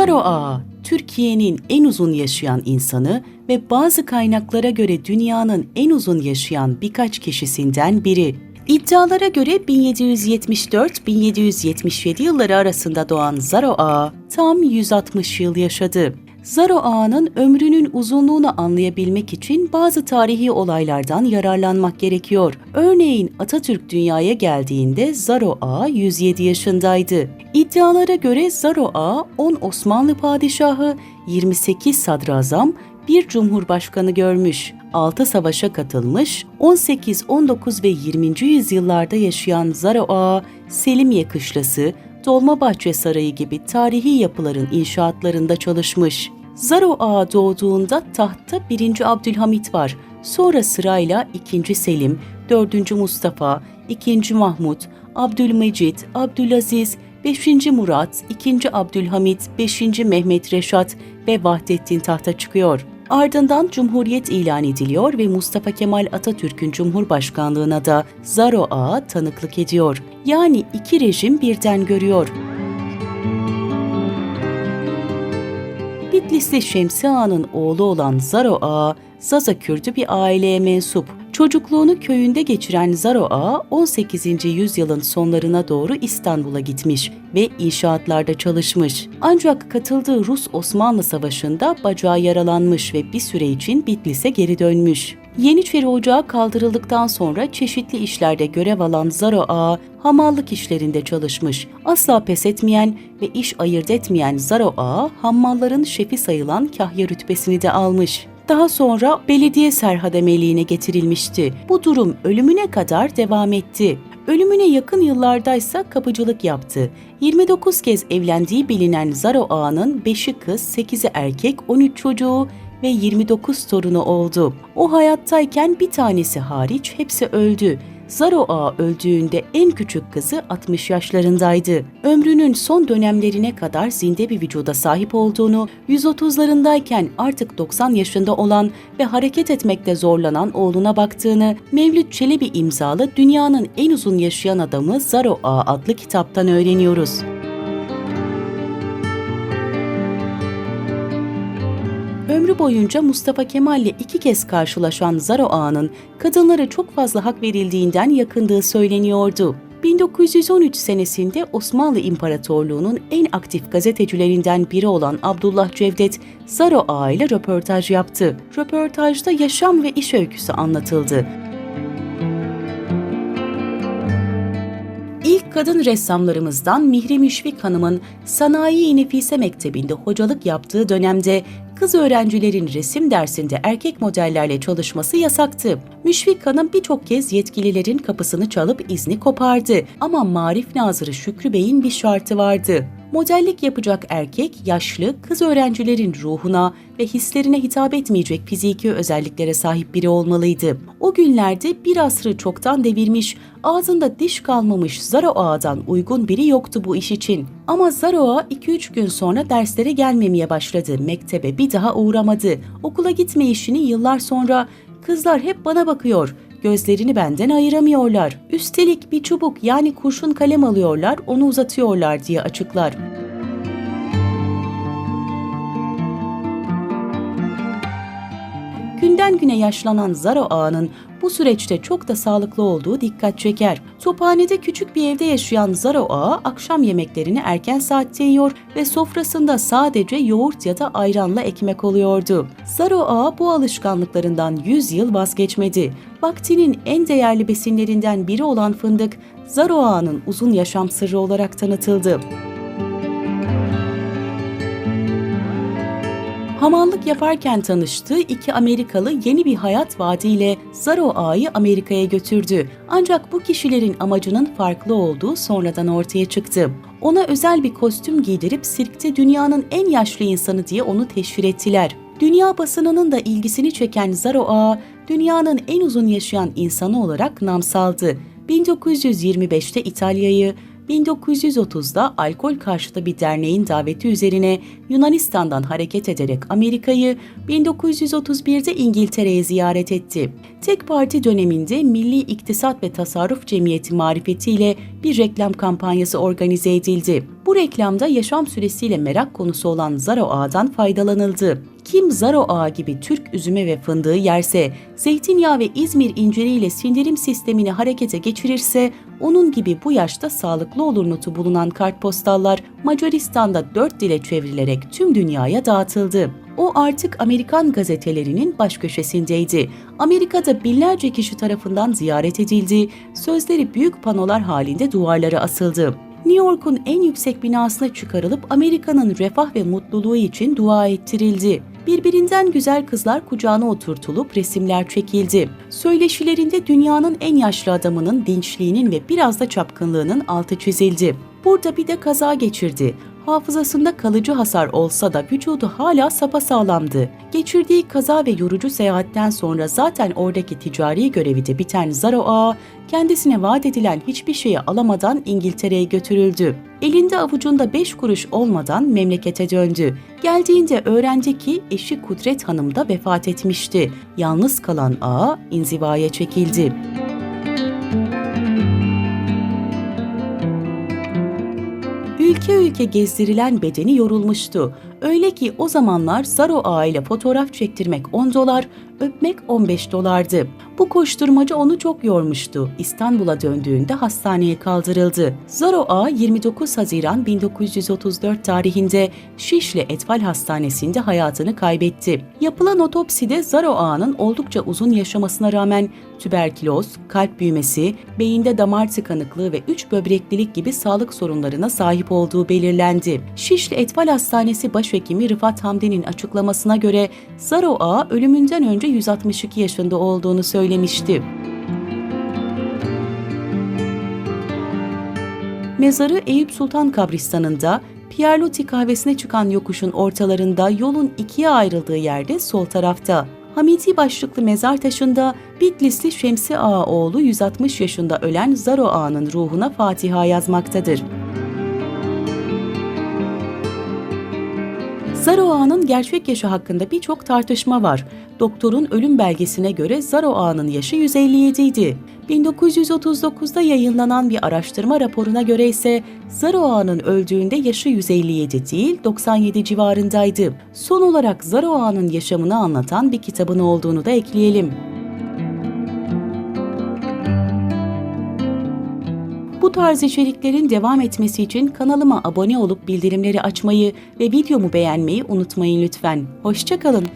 Zaro Ağa, Türkiye'nin en uzun yaşayan insanı ve bazı kaynaklara göre dünyanın en uzun yaşayan birkaç kişisinden biri. İddialara göre 1774-1777 yılları arasında doğan Zaro Ağa tam 160 yıl yaşadı. Zaro Ağa'nın ömrünün uzunluğunu anlayabilmek için bazı tarihi olaylardan yararlanmak gerekiyor. Örneğin Atatürk dünyaya geldiğinde Zaro Ağa 107 yaşındaydı. İddialara göre Zaro Ağa 10 Osmanlı padişahı, 28 sadrazam, bir cumhurbaşkanı görmüş. 6 savaşa katılmış, 18, 19 ve 20. yüzyıllarda yaşayan Zaro Ağa, Selimiye Kışlası, Dolmabahçe Sarayı gibi tarihi yapıların inşaatlarında çalışmış. Zaro Ağa doğduğunda tahtta 1. Abdülhamit var. Sonra sırayla 2. Selim, 4. Mustafa, 2. Mahmut, Abdülmecit, Abdülaziz, 5. Murat, 2. Abdülhamit, 5. Mehmet Reşat ve Vahdettin tahta çıkıyor. Ardından Cumhuriyet ilan ediliyor ve Mustafa Kemal Atatürk'ün Cumhurbaşkanlığına da Zaro Ağa tanıklık ediyor. Yani iki rejim birden görüyor. Bitlisli Şemsi Ağa'nın oğlu olan Zaro Ağa, Zaza Kürdü bir aileye mensup. Çocukluğunu köyünde geçiren Zaro Ağa 18. yüzyılın sonlarına doğru İstanbul'a gitmiş ve inşaatlarda çalışmış. Ancak katıldığı Rus-Osmanlı Savaşı'nda bacağı yaralanmış ve bir süre için Bitlis'e geri dönmüş. Yeniçeri Ocağı kaldırıldıktan sonra çeşitli işlerde görev alan Zaro Ağa, hamallık işlerinde çalışmış. Asla pes etmeyen ve iş ayırt etmeyen Zaro Ağa, hammalların şefi sayılan kahya rütbesini de almış. Daha sonra belediye serhademeliğine getirilmişti. Bu durum ölümüne kadar devam etti. Ölümüne yakın yıllardaysa kapıcılık yaptı. 29 kez evlendiği bilinen Zaro Ağa'nın 5'i kız, 8'i erkek, 13 çocuğu ve 29 torunu oldu. O hayattayken bir tanesi hariç hepsi öldü. Zaro Ağa öldüğünde en küçük kızı 60 yaşlarındaydı. Ömrünün son dönemlerine kadar zinde bir vücuda sahip olduğunu, 130'larındayken artık 90 yaşında olan ve hareket etmekte zorlanan oğluna baktığını, Mevlüt Çelebi imzalı dünyanın en uzun yaşayan adamı Zaro Ağa adlı kitaptan öğreniyoruz. Boyunca Mustafa Kemal'le iki kez karşılaşan Zaro Ağa'nın kadınlara çok fazla hak verildiğinden yakındığı söyleniyordu. 1913 senesinde Osmanlı İmparatorluğu'nun en aktif gazetecilerinden biri olan Abdullah Cevdet, Zaro Ağa ile röportaj yaptı. Röportajda yaşam ve iş öyküsü anlatıldı. İlk kadın ressamlarımızdan Mihri Müşfik Hanım'ın Sanayi Nefise Mektebi'nde hocalık yaptığı dönemde kız öğrencilerin resim dersinde erkek modellerle çalışması yasaktı. Müşfik Hanım birçok kez yetkililerin kapısını çalıp izni kopardı ama Marif Nazırı Şükrü Bey'in bir şartı vardı. Modellik yapacak erkek, yaşlı, kız öğrencilerin ruhuna ve hislerine hitap etmeyecek fiziki özelliklere sahip biri olmalıydı. O günlerde bir asrı çoktan devirmiş, ağzında diş kalmamış Zaro Ağa'dan uygun biri yoktu bu iş için. Ama Zaro Ağa 2-3 gün sonra derslere gelmemeye başladı. Mektebe bir daha uğramadı. Okula gitme işini yıllar sonra kızlar hep bana bakıyor. Gözlerini benden ayıramıyorlar. Üstelik bir çubuk yani kurşun kalem alıyorlar, onu uzatıyorlar diye açıklar. Günden güne yaşlanan Zaro Ağa'nın bu süreçte çok da sağlıklı olduğu dikkat çeker. Tophanede küçük bir evde yaşayan Zaro Ağa akşam yemeklerini erken saatte yiyor ve sofrasında sadece yoğurt ya da ayranla ekmek oluyordu. Zaro Ağa bu alışkanlıklarından 100 yıl vazgeçmedi. Vaktinin en değerli besinlerinden biri olan fındık, Ağa'nın uzun yaşam sırrı olarak tanıtıldı. Hamallık yaparken tanıştığı iki Amerikalı yeni bir hayat vaadiyle Zaro Ağa'yı Amerika'ya götürdü. Ancak bu kişilerin amacının farklı olduğu sonradan ortaya çıktı. Ona özel bir kostüm giydirip sirkte dünyanın en yaşlı insanı diye onu teşhir ettiler. Dünya basınının da ilgisini çeken Zaro Ağa, dünyanın en uzun yaşayan insanı olarak nam saldı. 1925'te İtalya'yı, 1930'da alkol karşıtı bir derneğin daveti üzerine Yunanistan'dan hareket ederek Amerika'yı, 1931'de İngiltere'ye ziyaret etti. Tek parti döneminde Milli İktisat ve Tasarruf Cemiyeti marifetiyle bir reklam kampanyası organize edildi. Bu reklamda yaşam süresiyle merak konusu olan Zaro Ağa'dan faydalanıldı. Kim Zaro Ağa gibi Türk üzümü ve fındığı yerse, zeytinyağı ve İzmir inciriyle sindirim sistemini harekete geçirirse, onun gibi bu yaşta sağlıklı olur notu bulunan kartpostallar Macaristan'da dört dile çevrilerek tüm dünyaya dağıtıldı. O artık Amerikan gazetelerinin baş köşesindeydi. Amerika'da binlerce kişi tarafından ziyaret edildi, sözleri büyük panolar halinde duvarlara asıldı. New York'un en yüksek binasına çıkarılıp Amerika'nın refah ve mutluluğu için dua ettirildi. Birbirinden güzel kızlar kucağına oturtulup resimler çekildi. Söyleşilerinde dünyanın en yaşlı adamının dinçliğinin ve biraz da çapkınlığının altı çizildi. Burada bir de kaza geçirdi. Hafızasında kalıcı hasar olsa da vücudu hala sapasağlamdı. Geçirdiği kaza ve yorucu seyahatten sonra zaten oradaki ticari görevi de biten Zaro Ağa, kendisine vaat edilen hiçbir şeyi alamadan İngiltere'ye götürüldü. Elinde avucunda beş kuruş olmadan memlekete döndü. Geldiğinde öğrendi ki eşi Kudret Hanım da vefat etmişti. Yalnız kalan ağa inzivaya çekildi. Ülke ülke gezdirilen bedeni yorulmuştu. Öyle ki o zamanlar Zaro Ağa ile fotoğraf çektirmek 10 dolar, öpmek 15 dolardı. Bu koşturmaca onu çok yormuştu. İstanbul'a döndüğünde hastaneye kaldırıldı. Zaro Ağa 29 Haziran 1934 tarihinde Şişli Etfal Hastanesi'nde hayatını kaybetti. Yapılan otopside Zaro Ağa'nın oldukça uzun yaşamasına rağmen tüberküloz, kalp büyümesi, beyinde damar tıkanıklığı ve üç böbreklilik gibi sağlık sorunlarına sahip olduğu belirlendi. Şişli Etfal Hastanesi Başhekimi Rıfat Hamdi'nin açıklamasına göre Zaro Ağa ölümünden önce 162 yaşında olduğunu söylemişti. Mezarı Eyüp Sultan kabristanında Pierluti kahvesine çıkan yokuşun ortalarında yolun ikiye ayrıldığı yerde sol tarafta. Hamiti başlıklı mezar taşında Bitlisli Şemsi Ağa oğlu 160 yaşında ölen Zaro Ağa'nın ruhuna Fatiha yazmaktadır. Zaro Ağa'nın gerçek yaşı hakkında birçok tartışma var. Doktorun ölüm belgesine göre Zaro Ağa'nın yaşı 157 idi. 1939'da yayınlanan bir araştırma raporuna göre ise Zaro Ağa'nın öldüğünde yaşı 157 değil 97 civarındaydı. Son olarak Zaro Ağa'nın yaşamını anlatan bir kitabın olduğunu da ekleyelim. Bu tarz içeriklerin devam etmesi için kanalıma abone olup bildirimleri açmayı ve videomu beğenmeyi unutmayın lütfen. Hoşçakalın.